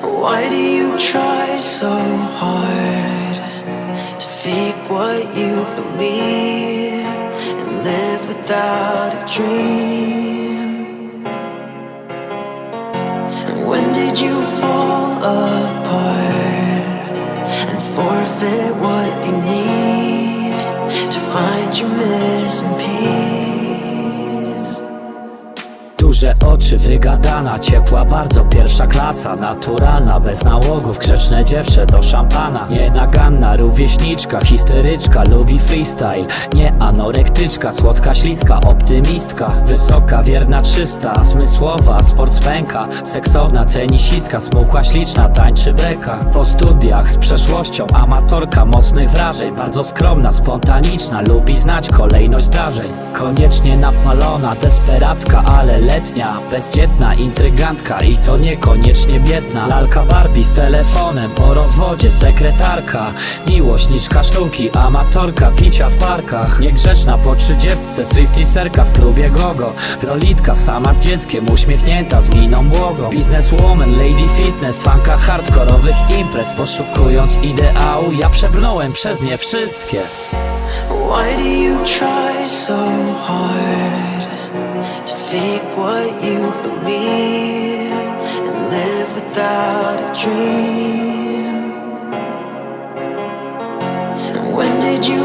Why do you try so hard to fake what you believe and live without a dream? When did you fall apart and forfeit what you need to find your missing piece? Duże oczy, wygadana, ciepła bardzo Pierwsza klasa, naturalna, bez nałogów Grzeczne dziewczę do szampana. Nienaganna, rówieśniczka, histeryczka Lubi freestyle, nie anorektyczka Słodka, śliska, optymistka. Wysoka, wierna, czysta Zmysłowa, sportsmenka Seksowna, tenisistka Smukła, śliczna, tańczy breka. Po studiach z przeszłością Amatorka mocnych wrażeń Bardzo skromna, spontaniczna Lubi znać kolejność zdarzeń. Koniecznie napalona, desperatka, ale letnia Bezdzietna, intrygantka i to niekoniecznie biedna. Lalka Barbie z telefonem, po rozwodzie sekretarka. Miłośniczka sztuki, amatorka, picia w parkach. Niegrzeczna po trzydziestce, stripteaserka w klubie gogo. Lolitka sama z dzieckiem, uśmiechnięta z miną błogą. Bizneswoman, lady fitness, fanka hardkorowych imprez. Poszukując ideału, ja przebrnąłem przez nie wszystkie. Why do you try so hard fake what you believe and live without a dream? And when did you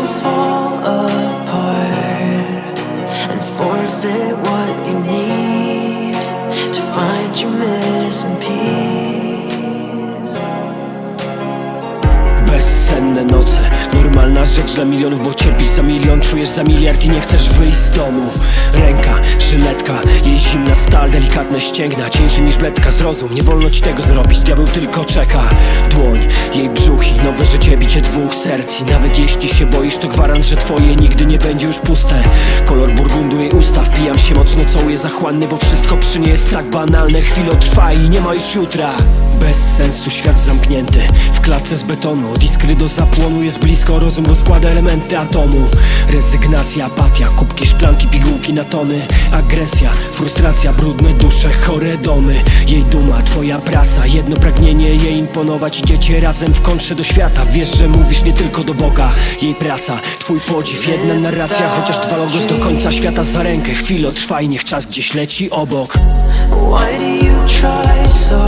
normalna rzecz dla milionów Bo cierpisz za milion, czujesz za miliard i nie chcesz wyjść z domu. Ręka, żyletka, jej zimna stal, delikatne ścięgna. Cieńsze niż bledka, zrozum, nie wolno ci tego zrobić Diabeł tylko czeka, dłoń, życie bicie dwóch serc I nawet jeśli się boisz, to gwarant, że twoje nigdy nie będzie już puste. Kolor burgundu jej usta, wpijam się mocno, całuję zachłannie Bo wszystko przy niej jest tak banalne, chwilę trwa i nie ma już jutra. Bez sensu, świat zamknięty, w klatce z betonu Od iskry do zapłonu jest blisko, rozum rozkłada elementy atomu. Rezygnacja, apatia, kubki, szklanki, pigułki na tony. Agresja, frustracja, brudne dusze, chore domy. Jej duma, twoja praca, jedno pragnienie jej imponować Idziecie razem w kontrze do świata, wiesz, że mówisz nie tylko do Boga Jej praca, twój podziw, jedna narracja, chociaż dwa logos do końca świata za rękę. Chwilę trwa i niech czas gdzieś leci obok. Why do you try so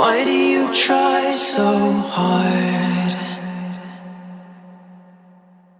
Why do you try so hard?